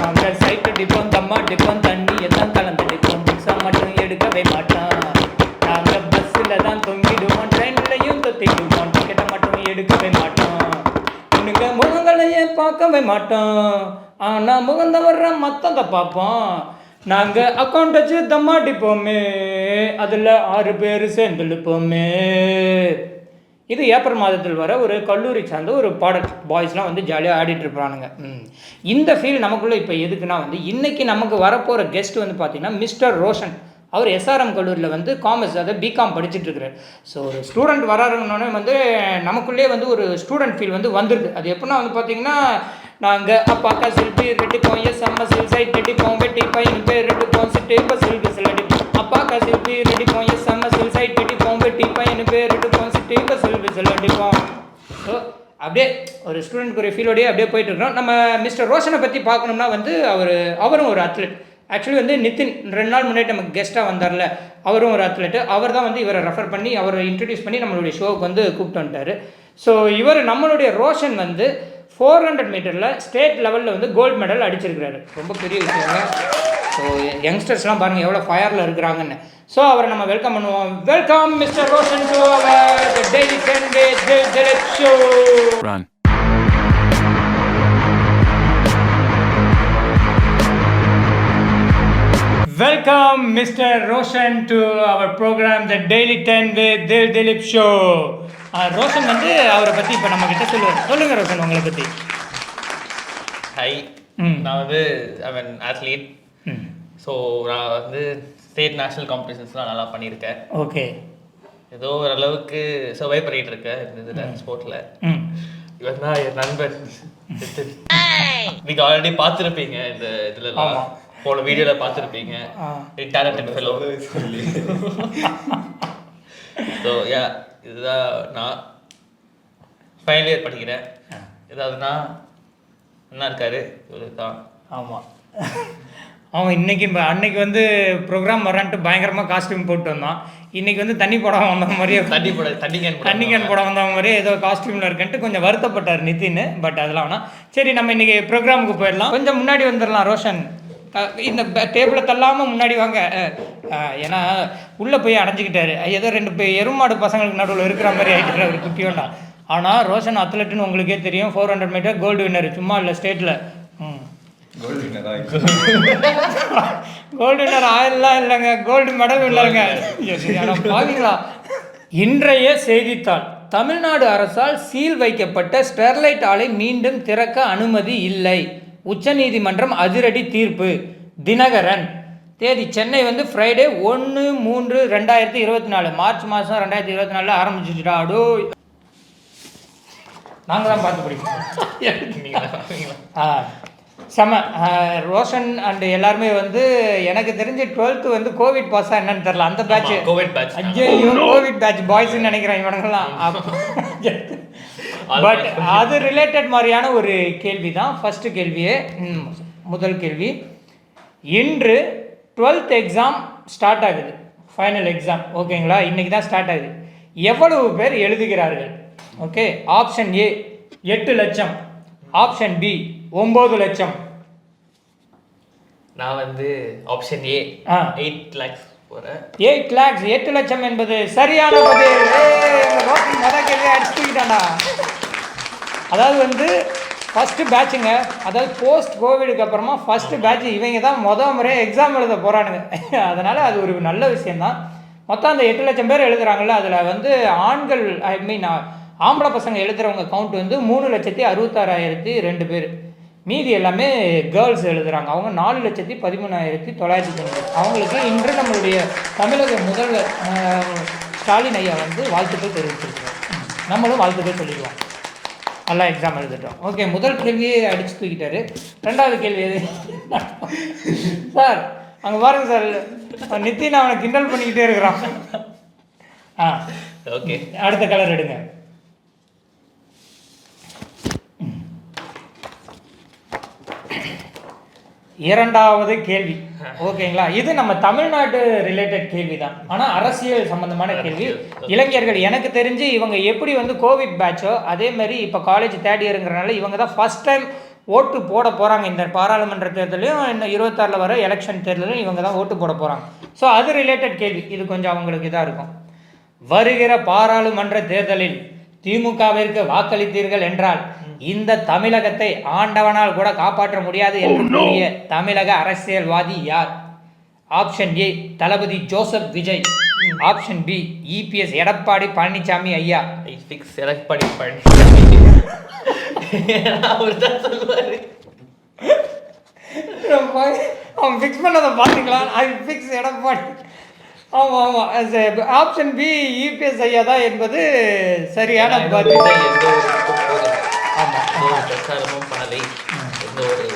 நாங்கள் சைட்டு டிப்போம் தம்மா தண்ணி எல்லாம் கலந்து டிப்போம். மிக்ஸா மட்டும் எடுக்கவே மாட்டான். நாங்கள் பஸ்ஸில் தான் தொங்கிடுவோம் ட்ரெயின்லையும் தொத்திடுவோம். டிக்கெட்டை மட்டும் எடுக்கவே மாட்டோம் உனக்கு முகங்களையே பார்க்கவே மாட்டோம் ஆனால் முகந்த வர்ற மத்தத்தை பார்ப்போம் நாங்கள் அக்கௌண்ட் வச்சு தம்மா அடிப்போமே. அதில் ஆறு பேர் சேர்ந்துழுப்போமே. இது ஏப்ரல் மாதத்தில் வர ஒரு கல்லூரி சார்ந்த ஒரு பாடல். பாய்ஸ்லாம் வந்து ஜாலியாக ஆடிட்டு இருப்பானுங்க. இந்த ஃபீல் நமக்குள்ளே இப்போ எதுக்குன்னா வந்து இன்றைக்கி நமக்கு வரப்போகிற கெஸ்ட் வந்து பார்த்தீங்கன்னா மிஸ்டர் ரோஷன். அவர் எஸ்ஆர்எம் கல்லூரியில் வந்து காமர்ஸ் அதை பிகாம் படிச்சுட்டு ஸோ ஒரு ஸ்டூடெண்ட் வராருன்னொன்னே வந்து நமக்குள்ளே வந்து ஒரு ஸ்டூடெண்ட் ஃபீல் வந்து வந்துருது அது எப்படின்னா வந்து பார்த்திங்கன்னா நாங்கள் அப்பாக்கா சில்பி ரெட்டிப்போம் எஸ் அம்மா சில் சைட் ரெட்டிப்போம் வெட்டி பையன் பேர் ரெட்டிப்போம் சிட்டு இப்போ செல்ஃபி செல் அடிப்போம். அப்பாக்கா சில்பி ரெட்டிப்போம் எஸ் அம்மா சில் சைட் ரெட்டிப்போம் வெட்டி பையன் பேர் ரெட்டிப்போம் சிட்டு இப்போ செல்ஃபி செல் அடிப்போம். ஸோ அப்படியே ஒரு ஸ்டூடெண்ட்க்கு ஒரு ஃபீலோடயே அப்படியே போயிட்டு இருக்கிறோம் நம்ம மிஸ்டர் ரோஷனை பற்றி பார்க்கணும்னா வந்து அவர் அவரும் ஒரு அத்லெட் ஆக்சுவலி வந்து நிதின் ரெண்டு நாள் முன்னாடி நமக்கு கெஸ்ட்டாக வந்தார்ல அவரும் ஒரு அத்லெட்டு அவர் தான் வந்து இவரை ரெஃபர் பண்ணி அவரை இன்ட்ரடியூஸ் பண்ணி நம்மளுடைய ஷோவுக்கு வந்து கூப்பிட்டு வந்துட்டார். ஸோ இவர் நம்மளுடைய ரோஷன் வந்து ஃபோர் ஹண்ட்ரட் மீட்டரில் ஸ்டேட் லெவலில் வந்து கோல்டு மெடல் அடிச்சிருக்கிறாரு ரொம்ப பெரிய விஷயங்க ஸோ யங்ஸ்டர்ஸ்லாம் பாருங்கள் எவ்வளோ ஃபயரில் இருக்கிறாங்கன்னு ஸோ அவரை நம்ம வெல்கம் பண்ணுவோம் welcome mister Roshan to our daily ten day show Run. Welcome, Mr. Roshan, to our program, The Daily 10 with Dil Dilip Show. Roshan வந்து அவரை பற்றி இப்போ நம்ம கிட்ட சொல்லுவார். சொல்லுங்க ரோஷன் உங்களை பற்றி ஹாய் ம். நான் வந்து ஐ அத்லீட் ம். ஸோ நான் வந்து ஸ்டேட் நேஷனல் காம்படிஷன்ஸ்லாம் நல்லா பண்ணியிருக்கேன். ஓகே. ஏதோ ஓரளவுக்கு சர்வை பண்ணிட்டு இருக்கேன் இந்த இதில் ஸ்போர்ட்டில் இவன் தான் என் நண்பன். நீங்கள் ஆல்ரெடி பார்த்துருப்பீங்க இந்த இதில் ஆமா. போன வீடியோவில் பார்த்துருப்பீங்க. டேலண்டட் ஃபெலோ ஸோ யா இதுதான் நான் ஃபைனல் இயர் படிக்கிறேன். ஏதாவதுனா என்ன இருக்காரு இவரு தான். ஆமாம் அவன் இன்னைக்கு இப்ப அன்னைக்கு வந்து ப்ரோக்ராம் வரான்ட்டு பயங்கரமாக காஸ்டியூம் போட்டு வந்தான். இன்னைக்கு வந்து தண்ணி போடாம வந்த மாதிரியே தண்ணி போட தண்ணி கேன் தண்ணி கேன் போட வந்த மாதிரியே ஏதோ காஸ்டியூமில் இருக்குன்ட்டு கொஞ்சம் வருத்தப்பட்டார் நிதின் பட் அதெல்லாம் வேணாம். சரி நம்ம இன்னைக்கு ப்ரோக்ராமுக்கு போயிடலாம். கொஞ்சம் முன்னாடி வந்துடலாம் ரோஷன். இந்த டேபிளை தள்ளாமல் முன்னாடி வாங்க. ஏன்னா உள்ளே போய் அடைஞ்சிக்கிட்டாரு. ஏதோ ரெண்டு எருமாடு பசங்களுக்கு நடுவில் இருக்கிற மாதிரி ஆகிட்டு அவர் குட்டியோண்டா ஆனால் ரோஷன் அத்லெட்டுன்னு உங்களுக்கே தெரியும். Four hundred meter gold winner சும்மா இல்லை ஸ்டேட்டில் ம். கோல்டு வின்னர் ஆயிரம்லாம் இல்லைங்க. கோல்டு மெடல் வின்னருங்க பாவீங்களா? இன்றைய செய்தித்தாள். தமிழ்நாடு அரசால் சீல் வைக்கப்பட்ட ஸ்டெர்லைட் ஆலை மீண்டும் திறக்க அனுமதி இல்லை. உச்சநீதிமன்றம் அதிரடி தீர்ப்பு. தினகரன். தேதி சென்னை வந்து ஃப்ரைடே ஒன்று மூன்று ரெண்டாயிரத்தி இருபத்தி நாலு. மார்ச் மாதம் ரெண்டாயிரத்தி இருபத்தி நாலில் ஆரம்பிச்சிச்சுடா. அடோ. நாங்கள் தான் பார்த்து படிப்போம் ஆ. செம. ரோஷன் அண்ட் எல்லாருமே வந்து எனக்கு தெரிஞ்சு டுவெல்த்து வந்து கோவிட் பாஸா என்னன்னு தெரியல. அந்த பேட்ச் COVID batch. ஐயோ கோவிட் பேட்ச் பாய்ஸ்னு நினைக்கிறேன் இவனுங்கெல்லாம். பட் அது ரிலேட்டட் மாதிரியான ஒரு கேள்வி தான் ஃபர்ஸ்ட் கேள்வியே முதல் கேள்வி. இன்று டுவெல்த் எக்ஸாம் ஸ்டார்ட் ஆகுது. ஃபைனல் எக்ஸாம் ஓகேங்களா இன்னைக்கு தான் ஸ்டார்ட் ஆகுது. எவ்வளவு பேர் எழுதுகிறார்கள்? ஓகே ஆப்ஷன் ஏ எட்டு லட்சம். ஆப்ஷன் பி ஒம்பது லட்சம். நான் வந்து ஆப்ஷன் ஏ. எயிட் லேக்ஸ் போகிறேன் எயிட் லேக்ஸ் எட்டு லட்சம் என்பது சரியான பதில். ரோட்டி இந்த கேள்வி அதாவது வந்து ஃபஸ்ட்டு பேட்சுங்க அதாவது போஸ்ட் கோவிடுக்கு அப்புறமா ஃபஸ்ட்டு பேட்ச் இவங்க தான் முத முறையாக எக்ஸாம் எழுத போகிறானுங்க அதனால் அது ஒரு நல்ல விஷயந்தான் மொத்தம் அந்த எட்டு லட்சம் பேர் எழுதுகிறாங்கல்ல அதில் வந்து ஆண்கள் ஐ மீன் ஆம்பளை பசங்க எழுதுகிறவங்க கவுண்ட் வந்து மூணு லட்சத்தி அறுபத்தாறாயிரத்தி ரெண்டு பேர். மீதி எல்லாமே கேர்ள்ஸ் எழுதுகிறாங்க அவங்க நாலு லட்சத்தி பதிமூணாயிரத்தி தொள்ளாயிரத்தி தொண்ணூறு. அவங்களுக்கு இன்று நம்மளுடைய தமிழக முதல்வர் ஸ்டாலின் ஐயா வந்து வாழ்த்துக்கள் தெரிவிச்சிருக்கிறோம் நம்மளும் வாழ்த்துக்கள் சொல்லிடுவோம். நல்லா எக்ஸாம் எழுதிட்டோம். ஓகே முதல் கேள்வியே அடிச்சு தூக்கிட்டாரு. ரெண்டாவது கேள்வி எது? சார் அங்கே பாருங்க சார். நித்தின் அவனை கிண்டல் பண்ணிக்கிட்டே இருக்கிறான். ஆ. ஓகே அடுத்த கலர் எடுங்க. இரண்டாவது கேள்வி. ஓகேங்களா? இது நம்ம தமிழ்நாடு ரிலேட்டட் கேள்வி தான் ஆனால் அரசியல் சம்பந்தமான கேள்வி. இளைஞர்கள் எனக்கு தெரிஞ்சு இவங்க எப்படி வந்து கோவிட் பேட்சோ அதே மாதிரி இப்போ காலேஜ் தேர்ட் இயருங்கிறனால இவங்க தான் ஃபர்ஸ்ட் டைம் ஓட்டு போட போகிறாங்க இந்த பாராளுமன்ற தேர்தலையும் இன்னும் இருபத்தாறில் வர எலெக்ஷன் தேர்தலையும் இவங்க தான் ஓட்டு போட போகிறாங்க ஸோ அது ரிலேட்டட் கேள்வி. இது கொஞ்சம் அவங்களுக்கு இதாக இருக்கும். வருகிற பாராளுமன்ற தேர்தலில் திமுகவிற்கு வாக்களித்தீர்கள் என்றால் இந்த தமிழகத்தை ஆண்டவனால் கூட காப்பாற்ற முடியாது என்று கூறிய தமிழக அரசியல்வாதி யார்? Option A Thalapathy Joseph Vijay. Option B EPS Edappadi Palaniswami ஐயா. I fix Edappadi Palaniswami. அவர் தான் சொல்லுவாரு அவன் ஃபிக்ஸ் பண்ணதை பார்த்தீங்களா ஐ ஃபிக்ஸ் எடப்பாடி. ஆமாம் ஆமாம் ஆப்ஷன் பி இபிஎஸ் ஐயா தான் என்பது சரியான பதில். ஆமாம் பிரச்சாரமும் பண்ணலை எந்த ஒரு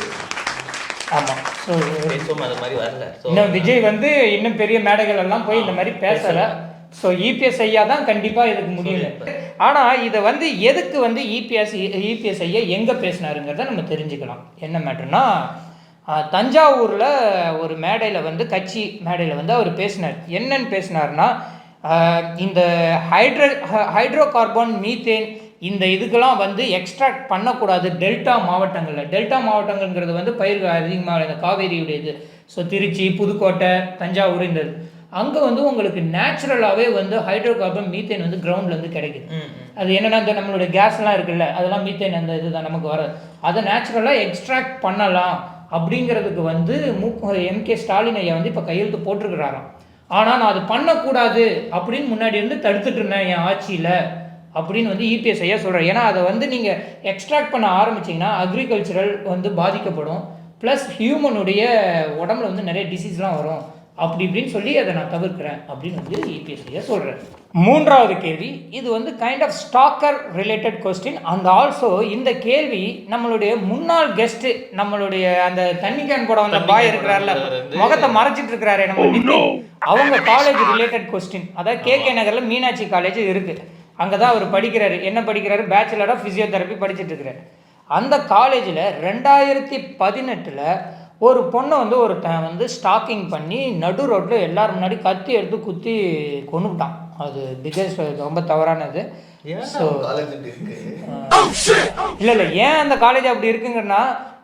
ஆமாம் ஸோ பேச்சும் அது மாதிரி வரல. இன்னும் விஜய் வந்து இன்னும் பெரிய மேடைகள் எல்லாம் போய் இந்த மாதிரி பேசல. ஸோ இபிஎஸ் ஐயா தான் கண்டிப்பாக இதுக்கு முடியல ஆனால் இதை வந்து எதுக்கு வந்து E இபிஎஸ் இபிஎஸ் ஐயா எங்கே பேசினாருங்கிறத நம்ம தெரிஞ்சுக்கலாம். என்ன மேட்டர்னா தஞ்சாவூரில் ஒரு மேடையில் வந்து கட்சி மேடையில் வந்து அவர் பேசினார். என்னன்னு பேசினார்னா இந்த ஹைட்ரோ ஹைட்ரோ கார்பன் மீத்தேன் இந்த இதுக்கெல்லாம் வந்து எக்ஸ்ட்ராக்ட் பண்ணக்கூடாது டெல்டா மாவட்டங்களில். டெல்டா மாவட்டங்கள்ங்கிறது வந்து பயிர்கள் அதிகமாக இந்த காவேரியுடைய இது ஸோ திருச்சி புதுக்கோட்டை தஞ்சாவூர் இந்த அங்கே வந்து உங்களுக்கு நேச்சுரலாகவே வந்து ஹைட்ரோ கார்பன் மீத்தேன் வந்து கிரவுண்டில் வந்து கிடைக்குது. அது என்னன்னா இந்த நம்மளுடைய கேஸ்லாம் இருக்குல்ல அதெல்லாம் மீத்தேன் அந்த இதுதான் நமக்கு வராது. அதை நேச்சுரலாக எக்ஸ்ட்ராக்ட் பண்ணலாம் அப்படிங்கிறதுக்கு வந்து மு எம்கே ஸ்டாலின் ஐயா வந்து இப்போ கையெழுத்து போட்டிருக்கிறாராம். ஆனால் நான் அது பண்ணக்கூடாது அப்படின்னு முன்னாடி இருந்து தடுத்துட்டு இருந்தேன் என் ஆட்சியில். அப்படின்னு வந்து இபிஎஸ் ஐயா சொல்கிறார் ஏன்னா அதை வந்து நீங்கள் எக்ஸ்ட்ராக்ட் பண்ண ஆரம்பிச்சிங்கன்னா அக்ரிகல்ச்சரல் வந்து பாதிக்கப்படும். ப்ளஸ் ஹியூமனுடைய உடம்புல வந்து நிறைய டிசீஸ்லாம் வரும். அப்படி இப்படின்னு சொல்லி அதை நான் தவிர்க்கிறேன் அப்படின்னு வந்து இபிஎஸ் ஐயா சொல்கிறேன் மூன்றாவது கேள்வி இது வந்து kind of stalker related question and also இந்த கேள்வி நம்மளுடைய முன்னாள் கெஸ்ட் நம்மளுடைய அந்த தண்ணி கேன் போட வந்த பாய் இருக்கிறார்ல முகத்தை மறைச்சிட்டு இருக்கிறாரு நம்ம நிதின் அவங்க காலேஜ் ரிலேட்டட் கொஸ்டின் அதாவது கே கே நகர்ல மீனாட்சி காலேஜ் இருக்கு. அங்கே தான் அவர் படிக்கிறாரு. என்ன படிக்கிறாரு? பேச்சுலர் ஆஃப் ஃபிசியோதெரப்பி படிச்சுட்டு இருக்கிறாரு. அந்த காலேஜில் ரெண்டாயிரத்தி பதினெட்டில் ஒரு பொண்ணை வந்து ஒரு வந்து ஸ்டாக்கிங் பண்ணி நடு ரோட்டில் எல்லாரும் முன்னாடி கத்தி எடுத்து குத்தி கொண்டுட்டான் அது பிகஸ்ட் ரொம்ப தவறானது. ஸோ இல்லை இல்லை. ஏன் அந்த காலேஜ் அப்படி இருக்குங்கன்னா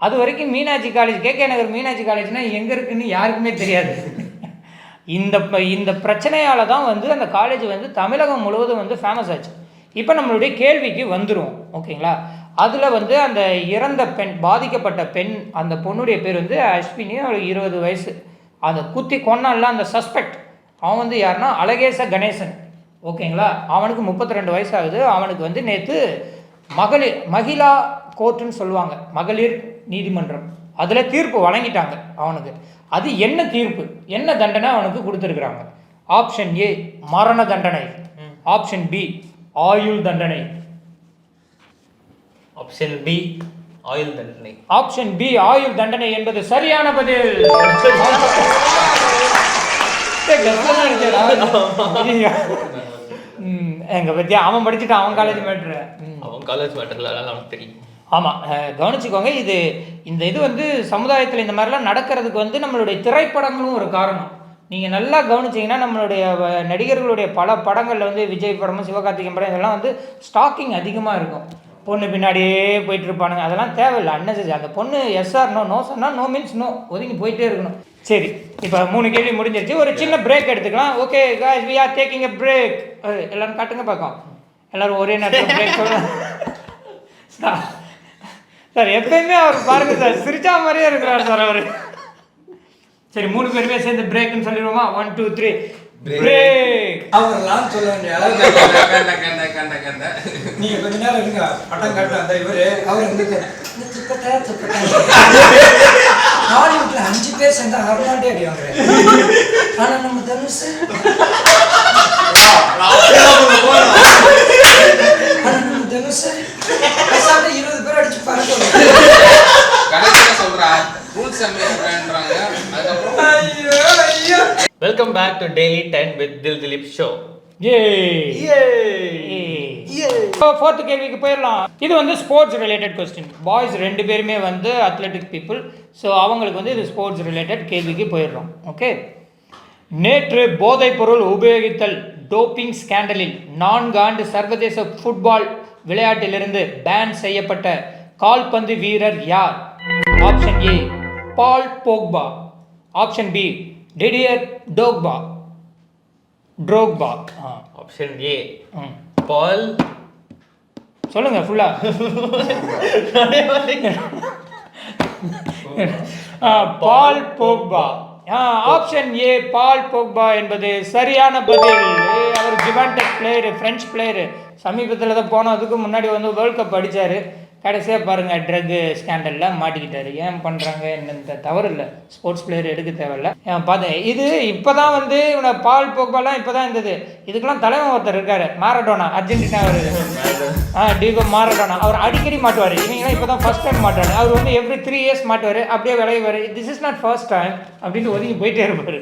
அது வரைக்கும் Meenakshi college K K Nagar Meenakshi காலேஜ்னா எங்கே இருக்குன்னு யாருக்குமே தெரியாது. இந்த ப- இந்த பிரச்சனையால் தான் வந்து அந்த காலேஜ் வந்து தமிழகம் முழுவதும் வந்து ஃபேமஸ் ஆச்சு. இப்போ நம்மளுடைய கேள்விக்கு வந்துடும் ஓகேங்களா? அதில் வந்து அந்த இறந்த பெண் பாதிக்கப்பட்ட பெண் அந்த பொண்ணுடைய பேர் வந்து அஸ்வினி அவளுக்கு இருபது வயசு. அந்த குத்தி கொன்னான்ல அந்த சஸ்பெக்ட் அவன் வந்து யாருன்னா அழகேச கணேசன் ஓகேங்களா? அவனுக்கு முப்பத்தி ரெண்டு வயசு ஆகுது. அவனுக்கு வந்து நேற்று மகளிர் மகிழா கோர்ட்டுன்னு சொல்லுவாங்க. மகளிர் நீதிமன்றம். அதில் தீர்ப்பு வழங்கிட்டாங்க அவனுக்கு. அது என்ன தீர்ப்பு? என்ன தண்டனை அவனுக்கு கொடுத்துருக்குறாங்க? ஆப்ஷன் ஏ மரண தண்டனை. ஆப்ஷன் பி ஆயுள் தண்டனை. ஆப்ஷன் பி ஆயில் தண்டனை. ஆப்ஷன் பி ஆயுள் தண்டனை என்பது சரியான பதில். எங்க பத்தியா? அவன் படிச்சுட்டான் அவன் காலேஜ் மேட்ரு அவன் காலேஜ் அதனால அவனுக்கு தெரியும். ஆமாம் கவனிச்சுக்கோங்க இது இந்த இது வந்து சமுதாயத்தில் இந்த மாதிரிலாம் நடக்கிறதுக்கு வந்து நம்மளுடைய திரைப்படங்களும் ஒரு காரணம். நீங்கள் நல்லா கவனிச்சீங்கன்னா நம்மளுடைய நடிகர்களுடைய பல படங்களில் வந்து விஜய் படமும் சிவகார்த்திகேயன் படம் இதெல்லாம் வந்து ஸ்டாக்கிங் அதிகமாக இருக்கும். பொண்ணு பின்னாடியே போயிட்டு இருப்பானுங்க அதெல்லாம் தேவையில்லை அன்னசரி அந்த பொண்ணு எஸ்ஆர் நோ நோ சொன்னால் நோ மீன்ஸ் நோ ஒதுங்கி போயிட்டே இருக்கணும். சரி இப்போ மூணு கேள்வி முடிஞ்சிருச்சு. ஒரு சின்ன பிரேக் எடுத்துக்கலாம். Okay guys we are taking a break எல்லாரும் காட்டுங்க பார்க்கலாம். எல்லாரும் ஒரே நேரத்தில் பிரேக் சொல்லுங்க சார் எப்பயுமே அவர் பாருங்க சார் சிரிச்சா மாதிரியே இருக்கிறார் சார் அவர். சரி மூணு பேருமே சேர்ந்து பிரேக்னு சொல்லிடுவோமா? ஒன் டூ த்ரீ பிரேக் அவர்லாம் சொல்ல வேண்டிய அளவுக்கு கண்ட கண்ட கண்ட கண்ட நீங்க கொஞ்ச நேரம் இருங்க. படம் காட்டுற அந்த இவரு அவர் வந்து இந்த துப்பட்டா துப்பட்டா. ஹாலிவுட்ல அஞ்சு பேர் சேர்ந்தா அருணாண்டே அடிவாங்க ஆனா நம்ம தனுஷ் ஆனா நம்ம தனுஷ் பேசாம இருபது சொல்றா ரூல்ஸ் அதுக்கப்புறம் ஐயோ ஐயோ. Welcome back to daily ten with Dil Dilip show fourth கேள்விக்கு போயிடலாம். இது வந்து ஸ்போர்ட்ஸ் ரிலேட்டட் கொஸ்டின் பாய்ஸ் ரெண்டு பேருமே வந்து அத்லெட்டிக் பீப்புள் ஸோ அவங்களுக்கு வந்து இது ஸ்போர்ட்ஸ் ரிலேட்டட் கேள்விக்கு போயிடுறோம். ஓகே நேற்று போதைப்பொருள் உபயோகித்தல் டோப்பிங் ஸ்கேண்டலில் நான்கு ஆண்டு சர்வதேச ஃபுட்பால் விளையாட்டிலிருந்து பேன் செய்யப்பட்ட கால்பந்து வீரர் யார்? Option A Paul Pogba option B Didier Drogba Drogba option A Paul சொல்லுங்க ஃபுல்லா Paul Pogba option A Paul Pogba என்பது சரியான பதில். அவர் ஜிவான்டெக் பிளேயரு ஃப்ரெஞ்ச் பிளேயரு சமீபத்தில் தான் போனோம். அதுக்கு முன்னாடி வந்து வேர்ல்ட் கப் அடிச்சாரு. கடைசியாக பாருங்க ட்ரக் ஸ்கேண்டலில் மாட்டிக்கிட்டாரு. ஏன் பண்ணுறாங்க என்ன தவறு இல்லை. ஸ்போர்ட்ஸ் பிளேயர் எடுக்க தேவையில்ல. பார்த்தேன் இது இப்போ தான் வந்து இவனை பால் போக்பாலாம் இப்போ தான் இருந்தது. இதுக்கெல்லாம் தலைவன் ஒருத்தர் இருக்காரு மாரடோனா அர்ஜென்டினா அவர். ஆ டிகோ மாரடோனா அவர் அடிக்கடி மாட்டுவார். இவங்களாம் இப்போ தான் ஃபர்ஸ்ட் டைம் மாட்டுவார். அவர் வந்து எவ்ரி த்ரீ இயர்ஸ் மாட்டுவார். அப்படியே விளையுவார். This is not first time அப்படின்னு ஒதுங்கி போயிட்டே இருப்பார்.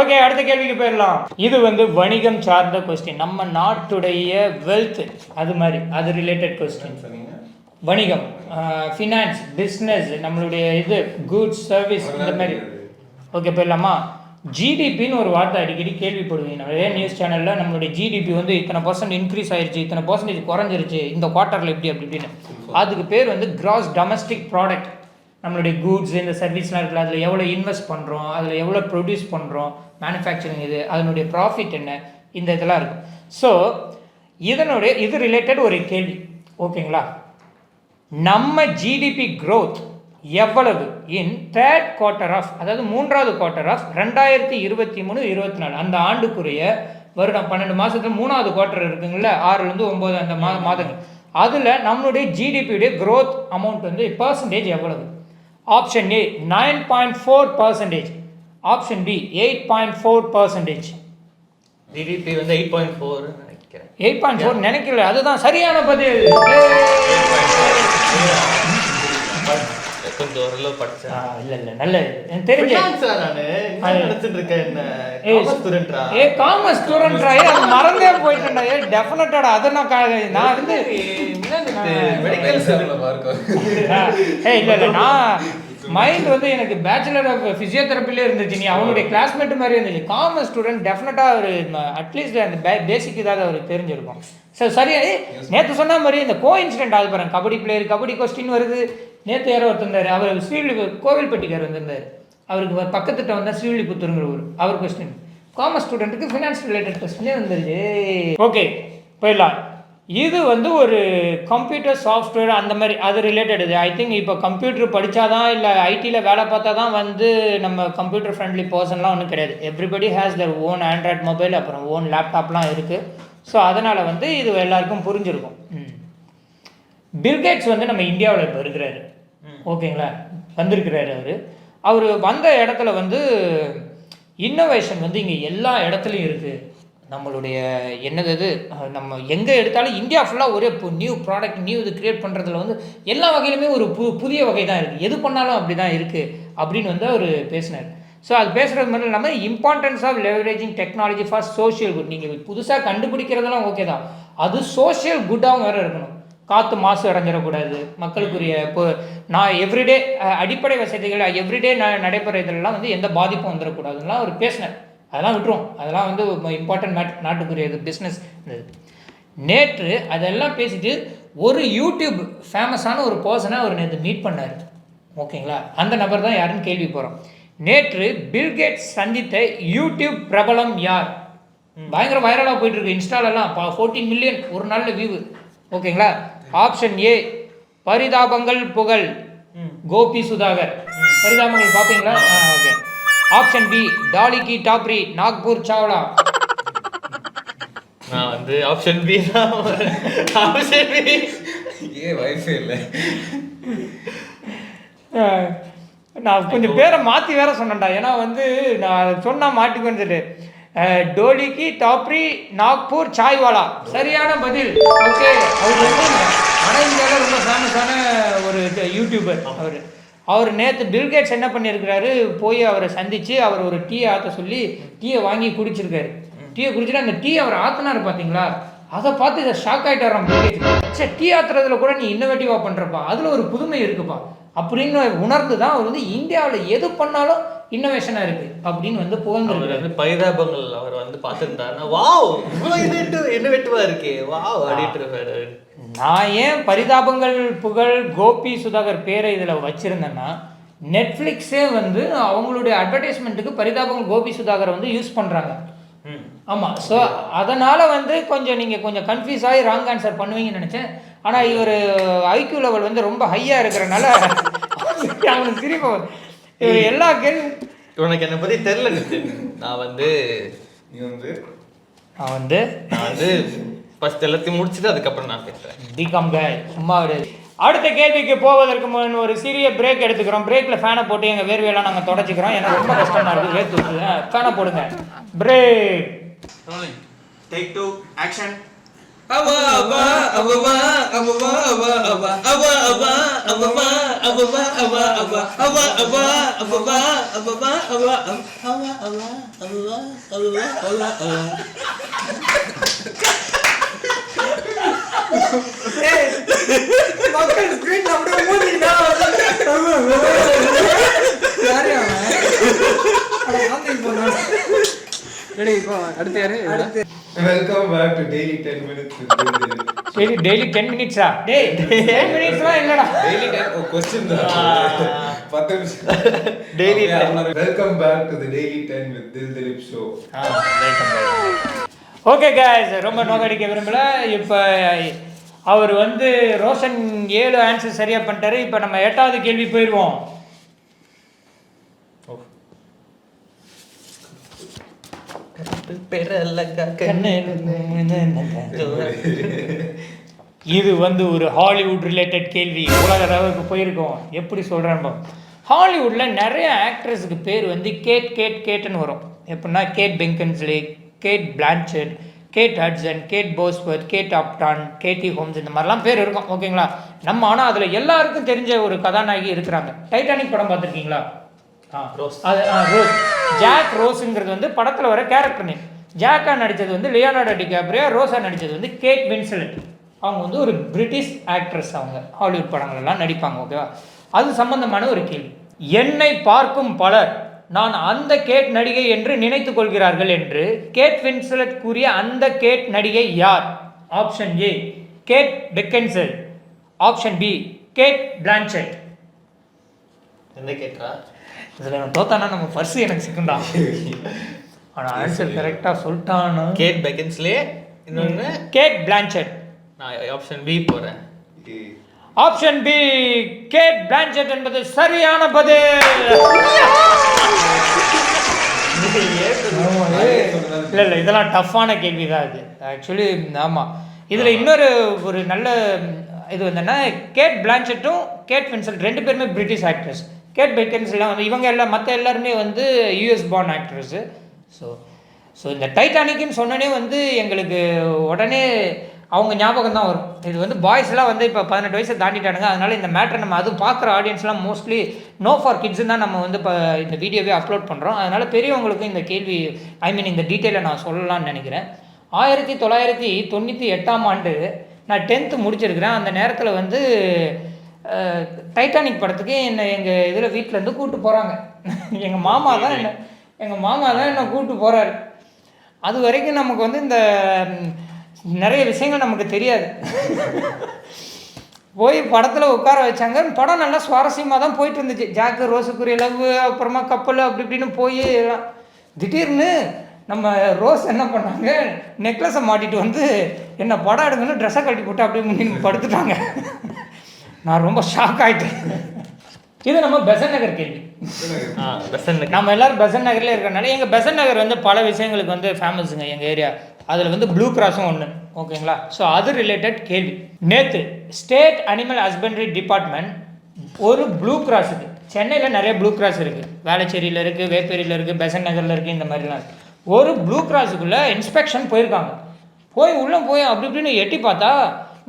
ஓகே அடுத்த கேள்விக்கு போயிடலாம். இது வந்து வணிகம் சார்ந்த கொஸ்டின் நம்ம நாட்டுடைய வெல்த் அது மாதிரி. அது ரிலேட்டட் கொஸ்டின் வணிகம் ஃபினான்ஸ் பிஸ்னஸ் நம்மளுடைய இது குட்ஸ் சர்வீஸ் இந்த மாதிரி. ஓகே போயிடலாமா ஜிடிபின்னு ஒரு வார்த்தை அடிக்கடி கேள்விப்படுவீங்க. நிறைய நியூஸ் சேனலில் நம்மளுடைய ஜிடிபி வந்து இத்தனை பர்சன்ட் இன்க்ரீஸ் ஆயிருச்சு இத்தனை பர்சன்டேஜ் குறைஞ்சிருச்சு இந்த குவார்ட்டரில் எப்படி அப்படி இப்படின்னு. அதுக்கு பேர் வந்து கிராஸ் டொமஸ்டிக் ப்ராடக்ட் நம்மளுடைய கூட்ஸ் இந்த சர்வீஸ்லாம் இருக்குல்ல அதில் எவ்வளோ இன்வெஸ்ட் பண்ணுறோம் அதில் எவ்வளோ ப்ரொடியூஸ் பண்ணுறோம் மேனுஃபேக்சரிங் இது அதனுடைய ப்ராஃபிட் என்ன இந்த இதெல்லாம் இருக்கும். ஸோ இதனுடைய இது ரிலேட்டட் ஒரு கேள்வி. ஓகேங்களா நம்ம ஜிடிபி க்ரோத் எவ்வளவு? இன் தேர்ட் குவார்ட்டர் ஆஃப் அதாவது மூன்றாவது குவார்ட்டர் ஆஃப் ரெண்டாயிரத்தி இருபத்தி மூணு இருபத்தி நாலு. அந்த ஆண்டுக்குரிய வருடம் பன்னெண்டு மாதத்துல மூணாவது குவார்ட்டர் இருக்குங்கள ஆறுலேருந்து ஒம்பது அந்த மா மாதங்கள். அதில் நம்மளுடைய ஜிடிபியுடைய க்ரோத் அமௌண்ட் வந்து பர்சன்டேஜ் எவ்வளவு? Option A nine point four percentage option B eight point four percentage GDP வந்து எயிட் பாயிண்ட் ஃபோர் நினைக்கிறேன். எயிட் பாயிண்ட் ஃபோர் நினைக்கல. அதுதான் சரியான பதில். கொஞ்சம் ஓரளவு படிச்சேன். இல்லை இல்லை நல்ல எனக்கு தெரிஞ்ச. நானு? நினைச்சிட்டு இருக்கேன் என்ன? ஏய்? ஏ காமர்ஸ் ஸ்டூடெண்ட்ரா? ஏ அது மறந்தே போயிட்டேன்டா. ஏ டெஃபினட்டாடா அதை நான் நான் வந்து மெடிக்கல் ஏ இல்லை இல்லை நான் மைண்ட் வந்து எனக்கு பேச்சுலர் ஆஃப் ஃபிசியோதெரப்பிலே இருந்துச்சு. நீ அவனுடைய கிளாஸ்மேட் மாதிரி இருந்துச்சு. காமர்ஸ் ஸ்டூடெண்ட் டெஃபினட்டாக ஒரு அட்லீஸ்ட் அந்த பேசிக் ஏதாவது அவருக்கு தெரிஞ்சிருக்கும். சரி சரியா நேற்று சொன்ன மாதிரி இந்த கோ இன்சிடென்ட் ஆகுது பாருங்க. கபடி பிளேயர் கபடி கொஸ்டின் வருது. நேற்று யாரோ ஒருத்தர் இருந்தார் அவர் ஸ்ரீவில்லி கோவில்பட்டிக்கார் வந்திருந்தார். அவருக்கு பக்கத்துட்ட வந்தால் ஸ்ரீவில்லிபுத்தூருங்கிற ஊர். அவர் கொஸ்டின் காமர்ஸ் ஸ்டூடெண்ட்டுக்கு ஃபினான்ஸ் ரிலேட்டட் கொஸ்டினே வந்துருச்சு. ஓகே போயிடலாம். இது வந்து ஒரு கம்ப்யூட்டர் சாஃப்ட்வேர் அந்த மாதிரி அது ரிலேட்டட் இது ஐ திங்க் இப்போ கம்ப்யூட்டர் படித்தாதான் இல்லை ஐடியில் வேலை பார்த்தா தான் வந்து நம்ம கம்ப்யூட்டர் ஃப்ரெண்ட்லி பர்சன்லாம் ஒன்றும் கிடையாது. Everybody has their own Android mobile அப்புறம் ஓன் லேப்டாப்லாம் இருக்குது ஸோ அதனால் வந்து இது எல்லாருக்கும் புரிஞ்சிருக்கும். ம். பில்கேட்ஸ் வந்து நம்ம இந்தியாவில் இப்போ இருக்கிறாரு. ஓகேங்களா? வந்திருக்கிறாரு அவர். அவர் வந்த இடத்துல வந்து இன்னோவேஷன் வந்து இங்கே எல்லா இடத்துலையும் இருக்குது நம்மளுடைய என்னது இது? நம்ம எங்கே எடுத்தாலும் இந்தியா ஃபுல்லாக ஒரே நியூ ப்ராடக்ட் நியூ இது க்ரியேட் பண்ணுறதுல வந்து எல்லா வகையிலுமே ஒரு பு புதிய வகை தான் இருக்குது எது பண்ணாலும் அப்படி தான் இருக்குது அப்படின்னு வந்து அவர் பேசினார். ஸோ அது பேசுகிறது மட்டும் இல்லாமல் importance of leveraging technology for social good நீங்கள் புதுசாக கண்டுபிடிக்கிறதெல்லாம் ஓகே தான். அது சோஷியல் குட்டாகவும் வேறு இருக்கணும். காற்று மாசு அடைஞ்சிடக்கூடாது. மக்களுக்குரிய இப்போ நான் எவ்ரிடே அடிப்படை வசதிகள் எவ்ரிடே ந நடைபெற இதெல்லாம் வந்து எந்த பாதிப்பும் வந்துடக்கூடாதுலாம் அவர் பேசினார். அதெல்லாம் விட்டுரும். அதெல்லாம் வந்து இம்பார்ட்டன்ட் மேட் நாட்டுக்குரிய இது பிஸ்னஸ் நேற்று அதெல்லாம் பேசிட்டு ஒரு யூடியூப் ஃபேமஸான ஒரு பர்சனை அவர் நேற்று மீட் பண்ணார். ஓகேங்களா? அந்த நபர் தான் யாருன்னு கேள்வி போகிறோம் நேற்று பில்கேட்ஸ் சந்தித்த யூடியூப் பிரபலம் யார்? பயங்கர வைரலாக போயிட்டு இருக்கு இன்ஸ்டாலெல்லாம் ஃபோர்டீன் மில்லியன் ஒரு நாளில் வியூ ஓகேங்களா? ஆப்ஷன் ஏ பரிதாபங்கள் புகழ். கோபி சுதாகர். பரிதாபங்கள் பார்ப்பீங்களா ஓகே ஆப்ஷன் பி டாலிகி டாப்ரி நாக்பூர் சாவ்லா நான் வந்து ஆப்ஷன் பி தான். ஆப்ஷன் பி ஏ வைஃபை இல்லை. நான் கொஞ்சம் பேரை மாற்றி வேற சொன்னேன்டா. ஏன்னா வந்து நான் சொன்னால் மாட்டிக்குவேன்னு சொல்லி அஹ், டோலிகி டாப்ரி நாக்பூர் சாய்வாலா சரியான பதில். ஓகே அவர் வந்து வட இந்தியாவில் ரொம்ப ஃபேமஸான ஒரு இது- யூடியூபர் அவர். அவர் நேற்று பில்கேட்ஸ் என்ன பண்ணியிருக்கிறாரு? போய் அவரை சந்தித்து அவர் ஒரு டீ ஆற்ற சொல்லி டீயை வாங்கி குடிச்சிருக்காரு. டீயை குடிச்சிட்டு அந்த டீ அவர் ஆத்துனாரு பார்த்தீங்களா அதை பார்த்து இதை ஷாக் ஆகிட்டாராம் சே டீ ஆத்துறதுல கூட நீ இன்னோவேட்டிவாக பண்ணுறப்பா அதில் ஒரு புதுமை இருக்குப்பா. அப்படின்னு உணர்ந்து தான் அவர் வந்து இந்தியாவில் எது பண்ணாலும் இன்னோவேஷனாக இருக்குது அப்படின்னு வந்து அவர் வந்து பரிதாபங்கள் அவர் வந்து பார்த்துருந்தாருன்னா வாவ் இவ்வளோ இன்னும் இருக்கே. வாவ் அப்படின்ட்டு நான் ஏன் பரிதாபங்கள் புகழ் கோபி சுதாகர் பேரை இதில் வச்சுருந்தேன்னா நெட்ஃப்ளிக்ஸே வந்து அவங்களுடைய அட்வர்டைஸ்மெண்ட்டுக்கு பரிதாபங்கள் கோபி சுதாகரை வந்து யூஸ் பண்ணுறாங்க ம். ஆமாம் ஸோ அதனால் வந்து கொஞ்சம் நீங்கள் கொஞ்சம் கன்ஃபியூஸ் ஆகி ராங் ஆன்சர் பண்ணுவீங்கன்னு நினச்சேன். ஆனால் இவர் ஐக்யூ லெவல் வந்து ரொம்ப ஹையாக இருக்கிறனால அவனுக்கு சிரிப்பு. இவர் எல்லா கேள்வி உனக்கு என்னை தெரியல நிதின் நான் வந்து நீ வந்து நான் வந்து நான் வந்து ஃபர்ஸ்ட் எல்லாத்தையும் முடிச்சுட்டு அதுக்கப்புறம் நான் பேசுறேன் பிகாம் கை சும்மா ஒரு அடுத்த கேள்விக்கு போவதற்கு முன் ஒரு சிறிய பிரேக் எடுத்துக்கிறோம். பிரேக்கில் ஃபேனை போட்டு எங்கள் வேர்வையெல்லாம் நாங்கள் தொடச்சிக்கிறோம். எனக்கு ரொம்ப கஷ்டமாக இருக்குது வேர்த்து ஃபேனை போடுங்க. பிரேக் டேக் டூ ஆக்ஷன் மக்கள் ஸ்கிரீன் அப்படியே அடுத்து யாரு? Welcome back to daily minutes daily daily ten மினிட்ஸா டேய் டென் மினிட்ஸ்லாம் இல்லைடா. டெய்லி டைம் கொஸ்டின் தான். பத்து நிமிஷம். Daily welcome back to the daily ten with Dil Dilip show okay guys ரொம்ப நோக்கடிக்க விரும்பல. இப்போ அவர் வந்து ரோஷன் ஏழு ஆன்சர் சரியாக பண்ணிட்டாரு. இப்போ நம்ம எட்டாவது கேள்வி போயிடுவோம். இது வந்து ஒரு ஹாலிவுட் ரிலேட்டட் கேள்வி. உலக அளவுக்கு போயிருக்கோம். எப்படி சொல்கிறேன் ஹாலிவுட்டில் நிறைய ஆக்ட்ரஸுக்கு பேர் வந்து கேட் கேட் கேட்டுன்னு வரும். எப்படின்னா Kate Beckinsale Kate Blanchett Kate Hudson Kate Bosworth Kate Upton Katie Holmes இந்த மாதிரிலாம் பேர் இருக்கும். ஓகேங்களா? நம்ம ஆனால் அதில் எல்லாருக்கும் தெரிஞ்ச ஒரு கதாநாயகி இருக்கிறாங்க. டைட்டானிக் படம் பார்த்துருக்கீங்களா? ரோஸ். அது ஆ ரோஸ் ஜாக் ரோஸுங்கிறது வந்து படத்தில் வர கேரக்டர் நேம் ஜாக்கா நடித்தது வந்து லியோனார்டோ டிகாப்ரியோ ரோஸா நடித்தது வந்து கேட் வின்சலட் அவங்க வந்து ஒரு பிரிட்டிஷ் ஆக்ட்ரஸ் அவங்க. ஹாலிவுட் படங்கள்லாம் நடிப்பாங்க ஓகேவா அது சம்பந்தமான ஒரு கேள்வி. என்னை பார்க்கும் பலர் நான் அந்த கேட் நடிகை என்று நினைத்து கொள்கிறார்கள் என்று கேட் வின்சலட் கூறிய அந்த கேட் நடிகை யார்? Option A Kate Beckinsale option B Kate Blanchett என்ன கேட்டா இதில் நான் தோத்தானா? நம்ம பர்ஸ் எனக்கு சிக்கண்டா ஆனால் ஆன்சர் கரெக்டாக சொல்லிட்டானு? கேட் பெக்கன்ஸ்லே இன்னொன்னு? கேட் பிளான்செட் நான் ஆப்ஷன் பி போறேன். ஆப்ஷன் பி கேட் பிளான்செட் என்பது சரியான பதில். இல்லை இல்லை இதெல்லாம் டஃப்பான கேள்வி தான் இது. ஆக்சுவலி ஆமாம் இதில் இன்னொரு ஒரு நல்ல இது என்னன்னா கேட் பிளான்செட்டும் கேட் வின்சென்ட் ரெண்டு பேருமே பிரிட்டிஷ் ஆக்ட்ரஸ் கேட் பெக்கன்ஸ்லாம் வந்து இவங்க எல்லாம் மற்ற எல்லாருமே வந்து US born actress so so இந்த டைட்டானிக்னு சொன்னோடனே வந்து எங்களுக்கு உடனே அவங்க ஞாபகம் தான் வரும். இது வந்து பாய்ஸ்லாம் வந்து இப்போ பதினெட்டு வயசை தாண்டிட்டானுங்க. அதனால் இந்த மேட்ரை நம்ம அதுவும் பார்க்குற ஆடியன்ஸ்லாம் மோஸ்ட்லி நோ ஃபார் கிட்ஸு தான் நம்ம வந்து இப்போ இந்த வீடியோவே அப்லோட் பண்ணுறோம் அதனால் பெரியவங்களுக்கு இந்த கேள்வி ஐ மீன் இந்த டீட்டெயிலை நான் சொல்லலாம்னு நினைக்கிறேன். ஆயிரத்தி தொள்ளாயிரத்தி தொண்ணூற்றி எட்டாம் ஆண்டு நான் டென்த்து முடிச்சிருக்கிறேன். அந்த நேரத்தில் வந்து டைட்டானிக் படத்துக்கு என்னை எங்கள் இதில் வீட்டிலேருந்து கூப்பிட்டு போகிறாங்க எங்கள் மாமா தான் என்ன எங்கள் மாமா தான் என்னை கூப்பிட்டு போகிறாரு அது வரைக்கும் நமக்கு வந்து இந்த நிறைய விஷயங்கள் நமக்கு தெரியாது. போய் படத்தில் உட்கார வச்சாங்க. படம் நல்லா சுவாரஸ்யமாக தான் போயிட்டு இருந்துச்சு ஜாக்கு ரோஸுக்குரிய லவ் அப்புறமா கப்பல் அப்படி இப்படின்னு போய் எல்லாம். திடீர்னு நம்ம ரோஸ் என்ன பண்ணாங்க? நெக்லஸை மாட்டிட்டு வந்து என்ன படம் எடுங்கன்னு ட்ரெஸ்ஸை கட்டி போட்டு அப்படியே முன்னின்னு படுத்துட்டாங்க. நான் ரொம்ப ஷாக் ஆயிட்டேன். இது நம்ம பெசன் நகர் கேள்வி. பெசன் நம்ம எல்லாரும் பெசன் நகர்ல இருக்கறனால எங்கள் பெசன் நகர் வந்து பல விஷயங்களுக்கு வந்து ஃபேமஸுங்க எங்கள் ஏரியா அதில் வந்து ப்ளூ கிராஸும் ஒன்று ஓகேங்களா? ஸோ அது ரிலேட்டட் கேள்வி. நேற்று ஸ்டேட் அனிமல் ஹஸ்பண்டரி டிபார்ட்மெண்ட் ஒரு ப்ளூ கிராஸுக்கு சென்னையில் நிறைய ப்ளூ கிராஸ் இருக்குது வேளச்சேரியில் இருக்குது வேப்பேரியில் இருக்குது பெசன் நகரில் இருக்குது இந்த மாதிரிலாம் இருக்கு. ஒரு ப்ளூ கிராஸுக்குள்ளே இன்ஸ்பெக்ஷன் போயிருக்காங்க. போய் உள்ளே போய் அப்படி இப்படின்னு எட்டி பார்த்தா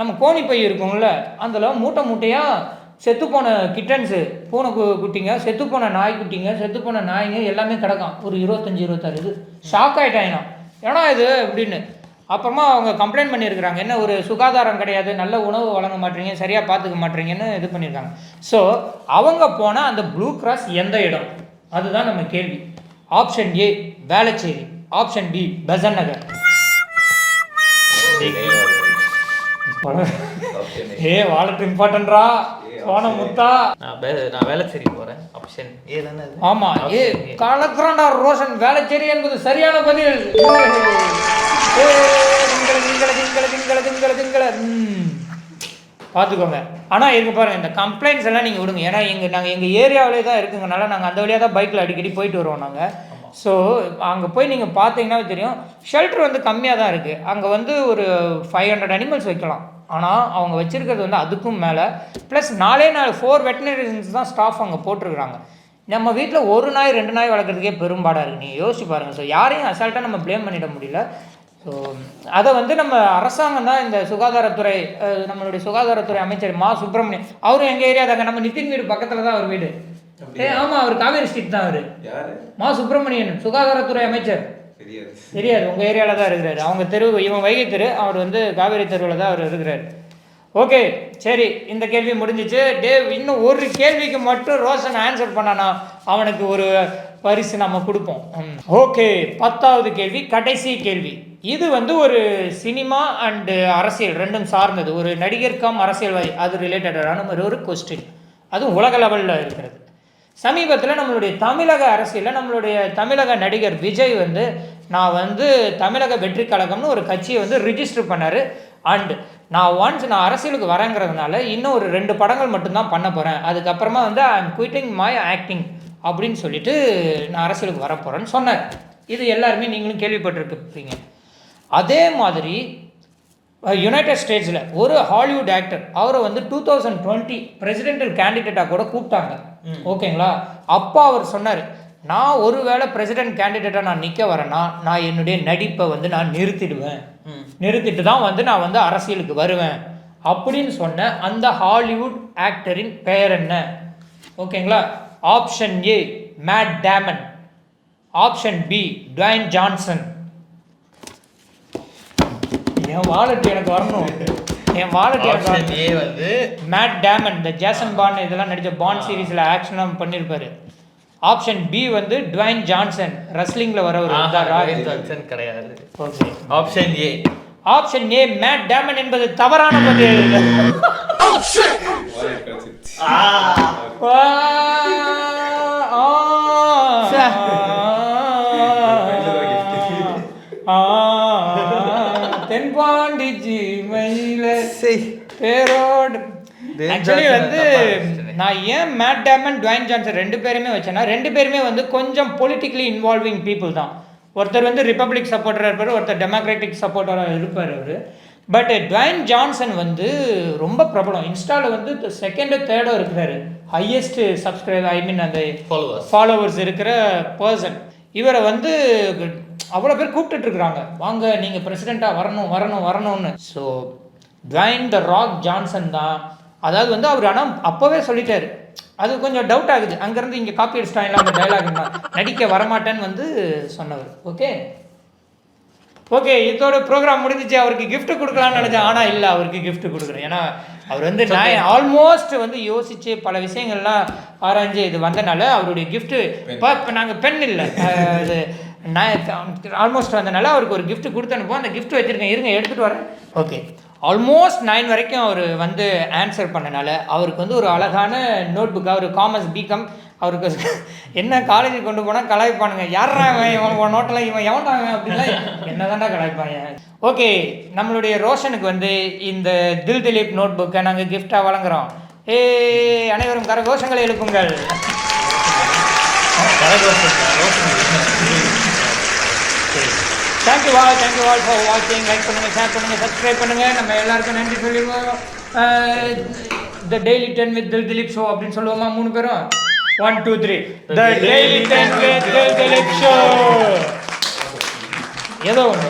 நம்ம கோணி பை இருக்கும்ல அதில் மூட்டை மூட்டையாக செத்துப்போன கிட்டன்ஸு பூனை கு- குட்டிங்க செத்துப்போன நாய் குட்டிங்க செத்துப்போன நாய்ங்க எல்லாமே கிடக்கும் ஒரு இருபத்தஞ்சி இருபத்தாறு இது. ஷாக் ஆகிட்டாங்க ஏன்னா இது அப்படின்னு அப்புறமா அவங்க கம்ப்ளைண்ட் பண்ணியிருக்கிறாங்க. என்ன ஒரு சுகாதாரம் கிடையாது நல்ல உணவு வழங்க மாட்டீங்க சரியாக பார்த்துக்க மாட்டீங்கன்னு இது பண்ணியிருக்காங்க. ஸோ அவங்க போனால் அந்த ப்ளூ கிராஸ் எந்த இடம்? அதுதான் நம்ம கேள்வி. Option A Velachery. Option B Besant Nagar. A wallet இம்பார்ட்டன்ட்ரா போன முத்தா. நான் வே- நான் வேலைச்சேரி போறேன். ஆப்ஷன் ஏ தானே அது? ஆமா. ஏ. கலக்குறான்டா ரோஷன். வேலைச்சேரி என்பது சரியான பதில். பார்த்துக்கோங்க. ஆனால் இருக்கு பாருங்க இந்த கம்ப்ளைண்ட்ஸ் எல்லாம் நீங்கள் விடுங்க. ஏன்னா எங்கள் நாங்கள் எங்கள் ஏரியாவிலே தான் இருக்குங்கனால நாங்கள் அந்த வழியாக தான் பைக்கில் அடிக்கடி போயிட்டு வருவோம் நாங்கள் ஸோ அங்கே போய் நீங்கள் பார்த்தீங்கன்னா தெரியும். ஷெல்டர் வந்து கம்மியாக தான் இருக்குது அங்கே வந்து ஒரு ஃபைவ் ஹண்ட்ரட் அனிமல்ஸ் வைக்கலாம். ஆனால் அவங்க வச்சுருக்கிறது வந்து அதுக்கும் மேலே. ப்ளஸ் நாலே நாலு ஃபோர் வெட்டினரிஸ் தான் ஸ்டாஃப் அங்கே போட்டிருக்கிறாங்க. நம்ம வீட்டில் ஒரு நாய் ரெண்டு நாய் வளர்க்குறதுக்கே பெரும்பாடாக இருக்குது நீங்கள் யோசிச்சு பாருங்கள் ஸோ யாரையும் அசால்ட்டாக நம்ம ப்ளேம் பண்ணிட முடியல. ஸோ அதை வந்து நம்ம அரசாங்கம் தான் இந்த சுகாதாரத்துறை நம்மளுடைய சுகாதாரத்துறை அமைச்சர் மா சுப்பிரமணியம் அவரும் எங்கள் ஏரியா தாங்க நம்ம நிதின் வீடு பக்கத்தில் தான் அவர் வீடு. ஏ ஆமாம் அவர் காவேரி ஸ்ட்ரீட் தான் அவர். மா சுப்பிரமணியன் சுகாதாரத்துறை அமைச்சர். தெரியாது. உங்கள் ஏரியாவில் தான் இருக்கிறாரு. அவங்க தெரு இவன் வைகை தெரு அவர் வந்து காவேரி தெருவில் தான் அவர் இருக்கிறாரு. ஓகே சரி இந்த கேள்வி முடிஞ்சிச்சு. டேவ் இன்னும் ஒரு கேள்விக்கு மட்டும் ரோஷன் ஆன்சர் பண்ணானா அவனுக்கு ஒரு பரிசு நம்ம கொடுப்போம். ஓகே பத்தாவது கேள்வி கடைசி கேள்வி. இது வந்து ஒரு சினிமா அண்டு அரசியல் ரெண்டும் சார்ந்தது. ஒரு நடிகர் கம் அரசியல்வாதி அது ரிலேட்டடான ஒரு கொஸ்டின் அதுவும் உலக லெவலில் இருக்கிறது. சமீபத்தில் நம்மளுடைய தமிழக அரசியலில் நம்மளுடைய தமிழக நடிகர் விஜய் வந்து நான் வந்து தமிழக வெற்றி கழகம்னு ஒரு கட்சியை வந்து ரிஜிஸ்டர் பண்ணார். அண்ட் நான் ஒன்ஸ் நான் அரசியலுக்கு வரேங்கிறதுனால இன்னும் ஒரு ரெண்டு படங்கள் மட்டும்தான் பண்ண போகிறேன் அதுக்கப்புறமா வந்து I am quitting my acting அப்படின்னு சொல்லிட்டு நான் அரசியலுக்கு வரப்போகிறேன்னு சொன்னார். இது எல்லாருமே நீங்களும் கேள்விப்பட்டிருப்பீங்க. அதே மாதிரி யுனைடெட் ஸ்டேட்ஸில் ஒரு ஹாலிவுட் ஆக்டர் அவரை வந்து டூ தௌசண்ட் டுவெண்ட்டி பிரசிடென்டல் கேண்டிடேட்டாக கூட கூப்பிட்டாங்க. ஓகேங்களா? அப்போ அவர் சொன்னார் நான் ஒருவேளை பிரசிடென்ட் கேண்டிடேட்டாக நான் நிற்க வரேன்னா நான் என்னுடைய நடிப்பை வந்து நான் நிறுத்திடுவேன். நிறுத்திட்டு தான் வந்து நான் வந்து அரசியலுக்கு வருவேன். அப்படின்னு சொன்ன அந்த ஹாலிவுட் ஆக்டரின் பெயர் என்ன? ஓகேங்களா? Option A Matt Damon. Option B Dwayne Johnson. N wallet எனக்கு வரணும். என் வாலெட் ஏ வந்து மேட் டேமன் இந்த ஜேசன் பாண்ட் இதெல்லாம் நடித்த பாண்ட் சீரிஸில் ஆக்ஷனாக பண்ணியிருப்பாரு ஆப்ஷன் பி வந்து டுவைன் ஜான்சன் ரெஸ்லிங்கில் வர ஒரு ராயல் ஜான்சன் கிடையாது. Okay option A option A Matt Damon என்பது தவறான பதில் வாலெட் பேரோடு. ஆக்சுவலி வந்து. நான் ஏன் மேட் டேமன் டுவைன் ஜான்சன் ரெண்டு பேருமே வச்சேன்னா ரெண்டு பேருமே வந்து கொஞ்சம் பொலிட்டிக்கலி இன்வால்விங் பீப்புள் தான். ஒருத்தர் வந்து ரிப்பப்ளிக் சப்போர்ட்டராக இருப்பார் ஒருத்தர் டெமோக்ராட்டிக் சப்போர்ட்டராக இருப்பார் அவர். பட் டுவைன் ஜான்சன் வந்து ரொம்ப பிரபலம். இன்ஸ்டாவில் வந்து செகண்டு தேர்டோ இருக்கிறாரு. ஹையஸ்ட் சப்ஸ்கிரைப் ஐ மீன் அந்த Followers. ஃபாலோவர்ஸ் இருக்கிற பர்சன் இவரை வந்து அவ்வளோ பேர் கூப்பிட்டுட்டு இருக்கிறாங்க. வாங்க நீங்கள் பிரசிடெண்ட்டாக வரணும் வரணும் வரணும்னு. So Dwayne the Rock Johnson தான். அதாவது வந்து அவர் ஆனால் அப்போவே சொல்லிட்டாரு. அது கொஞ்சம் டவுட் ஆகுது. அங்கேருந்து இங்கே காப்பி அடிச்சிட்டாங்களா அந்த டைலாக் நடிக்க வரமாட்டேன்னு வந்து சொன்னவர். ஓகே ஓகே இதோட ப்ரோக்ராம் முடிஞ்சிச்சு. அவருக்கு gift கொடுக்கலாம்னு நினைச்சேன். ஆனால் இல்லை அவருக்கு gift கொடுக்குறேன் ஏன்னா அவர் வந்து நான் ஆல்மோஸ்ட் வந்து யோசிச்சு பல விஷயங்கள்லாம் ஆராய்ஞ்சு இது வந்தனால அவருடைய gift இப்போ இப்போ நாங்கள் பென் இல்லை. அஹ், இது நான் ஆல்மோஸ்ட் வந்தனால அவருக்கு ஒரு gift கொடுத்து அனுப்புவோம் அந்த gift வச்சுருக்கேன். இருங்க எடுத்துகிட்டு வரேன். ஓகே ஆல்மோஸ்ட் நைன் வரைக்கும் அவர் வந்து ஆன்சர் பண்ணனால அவருக்கு வந்து ஒரு அழகான நோட் புக் அவர் காமர்ஸ் பிகாம் அவருக்கு என்ன காலேஜுக்கு கொண்டு போனால் கலாய்ப்பானுங்க யாரா இவன்? இவன் நோட்டில் இவன் எவன்டாங்க இவன்? என்ன என்னதான்டா கலாய்ப்பாங்க. ஓகே நம்மளுடைய ரோஷனுக்கு வந்து இந்த தில் திலீப் நோட் புக்கை நாங்கள் கிஃப்டாக வழங்குறோம். ஏ அனைவரும் கரகோஷங்களை எழுப்புங்கள். Thank you all thank you all for வாட்சிங் லைக் பண்ணுங்கள் ஷேர் பண்ணுங்கள் சப்ஸ்கிரைப் பண்ணுங்கள் நம்ம எல்லாருக்கும் நன்றி சொல்லிடுவோம். த daily ten with Dil Dilip show அப்படின்னு சொல்லுவோமா மூணு பேரும்? One two three the daily ten with Dil Dileep show ஏதோ ஒன்று